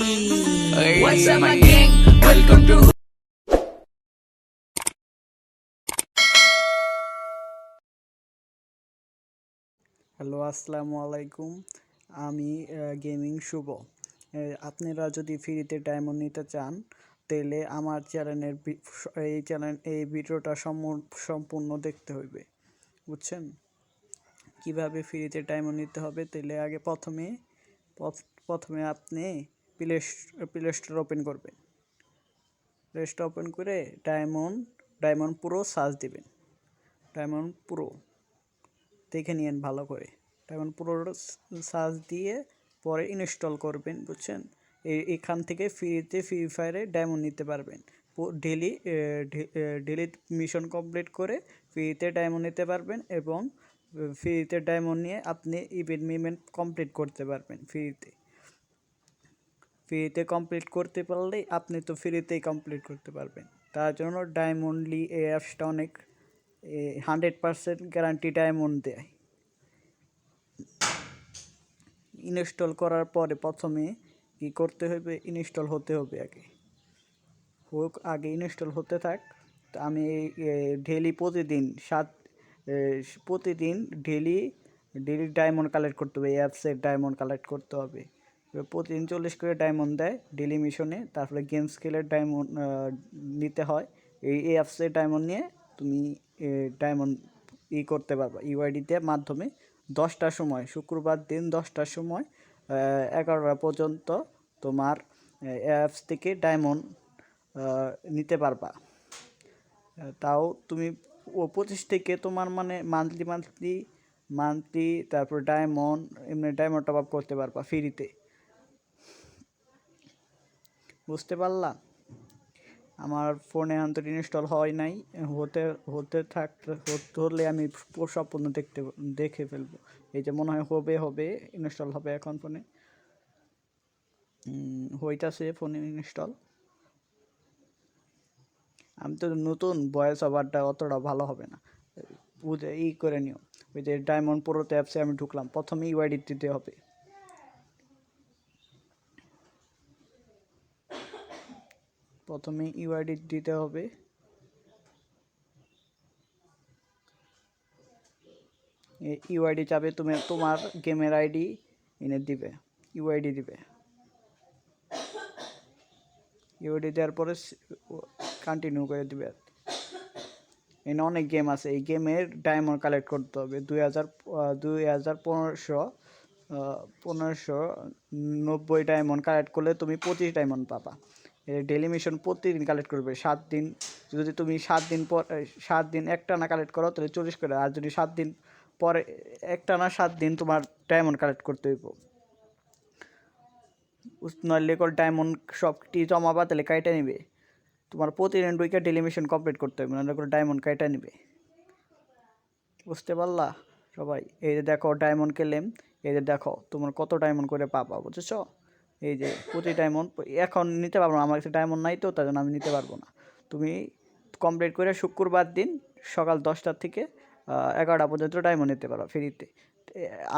Sama gang, welcome to hello আসসালামু আলাইকুম। আমি গেমিং শুভ। আপনারা যদি ফ্রিতে ডায়মন্ড নিতে চান তাহলে আমার চ্যানেলের এই চ্যানেল এই ভিডিওটা সম্পূর্ণ দেখতে হইবে। বুঝছেন? কীভাবে ফ্রিতে ডায়মন্ড নিতে হবে তাহলে আগে প্রথমে প্রথমে আপনি প্লে প্লে স্টোর ওপেন করবেন। প্লে স্টোর ওপেন করে ডায়মন্ড ডায়মন্ড প্রো সার্চ দিবেন। ডায়মন্ড প্রো দেখে নিয়েন ভালো করে। তখন পুরো সার্চ দিয়ে পরে ইনস্টল করবেন, বুঝছেন? এখান থেকে ফ্রিতে ফ্রি ফায়ারে ডায়মন্ড নিতে পারবেন। ডেলি ডেলি মিশন কমপ্লিট করে ফ্রিতে ডায়মন্ড নিতে পারবেন এবং ফ্রিতে ডায়মন্ড নিয়ে আপনি ইভেন্ট মিভেন্ট কমপ্লিট করতে পারবেন ফ্রিতে ফ্রিতে কমপ্লিট করতে পারলেই আপনি তো ফ্রিতেই কমপ্লিট করতে পারবেন। তার জন্য ডায়মন্ডলি এই অ্যাপসটা অনেক হান্ড্রেড পারসেন্ট গ্যারান্টি ডায়মন্ড দেয়। ইনস্টল করার পরে প্রথমে কি করতে হবে? ইনস্টল হতে হবে আগে। হোক, আগে ইনস্টল হতে থাক। তো আমি ডেলি প্রতিদিন সাত প্রতিদিন ডেলি ডেলি ডায়মন্ড কালেক্ট করতে হবে। অ্যাপসের ডায়মন্ড কালেক্ট করতে হবে। প্রতিদিন চল্লিশ করে ডায়মন্ড দেয় ডেলি মিশনে তারপরে গেম স্কেলের ডায়মন্ড নিতে হয়। এই অ্যাপসের ডায়মন্ড নিয়ে তুমি ডায়মন্ড ই করতে পারবা। ইউআইডিতে মাধ্যমে দশটার সময়, শুক্রবার দিন দশটার সময় এগারোটা পর্যন্ত তোমার অ্যাপস থেকে ডায়মন্ড নিতে পারবা। তাও তুমি ও পঁচিশ থেকে তোমার মানে মান্থলি মান্থলি মান্থলি তারপর ডায়মন্ড এমনি ডায়মন্ড টপ আপ করতে পারবা ফ্রিতে বুঝতে পারলা আমার ফোনে আন্তর ইনস্টল হয় নাই। হতে হতে থাকতে হলে আমি প- সম্পূর্ণ দেখতে, দেখে ফেলব। এই যে মনে হয় হবে হবে ইনস্টল হবে এখন ফোনে। হইতাছে ফোনে ইনস্টল আমি তো নতুন ভয়েস ওভারটা অতটা ভালো হবে না। বুঝে, ই করে নিও। ওই যে ডায়মন্ড প্রোতে অ্যাপসে আমি ঢুকলাম। প্রথমে ইউআইডি দিতে হবে। প্রথমে ইউআইডি দিতে হবে। ইউআইডি চাবে তুমি তোমার গেমের আইডি এনে দিবে। ইউআইডি দিবে। ইউআইডি দেওয়ার পরে কন্টিনিউ করে দিবে। এখানে অনেক গেম আছে, এই গেমের ডায়মন্ড কালেক্ট করতে হবে। দুই হাজার দুই হাজার পনেরোশো পনেরোশো নব্বই ডায়মন্ড কালেক্ট করলে তুমি পঁচিশ ডায়মন্ড পাবা। ডেলি মিশন প্রতিদিন কালেক্ট করবে, সাত দিন। যদি তুমি সাত দিন পর সাত দিন একটা না কালেক্ট করো, তাহলে চল্লিশ করে। আর যদি সাত দিন পরে একটা না সাত দিন তোমার ডায়মন্ড কালেক্ট করতে হইব। নইলে কল ডায়মন্ড সবটি জমাবা, তাহলে কাইটা নিবে। তোমার প্রতিদিন দুইটা ডেলিমিশন কমপ্লিট করতে হবে নাহলে ডায়মন্ড কাইটা নিবে। বুঝতে পারলা সবাই? এই যে দেখো ডায়মন্ড কেলেম এই যে দেখো, তোমার কত ডায়মন্ড করে পাবা, বুঝেছ? এই যে প্রতি ডায়মন্ড এখন নিতে পারব না, আমার কাছে ডায়মন্ড নাই তো, তার জন্য আমি নিতে পারব না। তুমি কমপ্লিট করে শুক্রবার দিন সকাল দশটার থেকে এগারোটা পর্যন্ত ডায়মন্ড নিতে পারো ফ্রিতে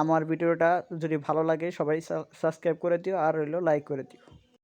আমার ভিডিওটা যদি ভালো লাগে সবাই সাবস্ক্রাইব করে দিও, আর হইল লাইক করে দিও।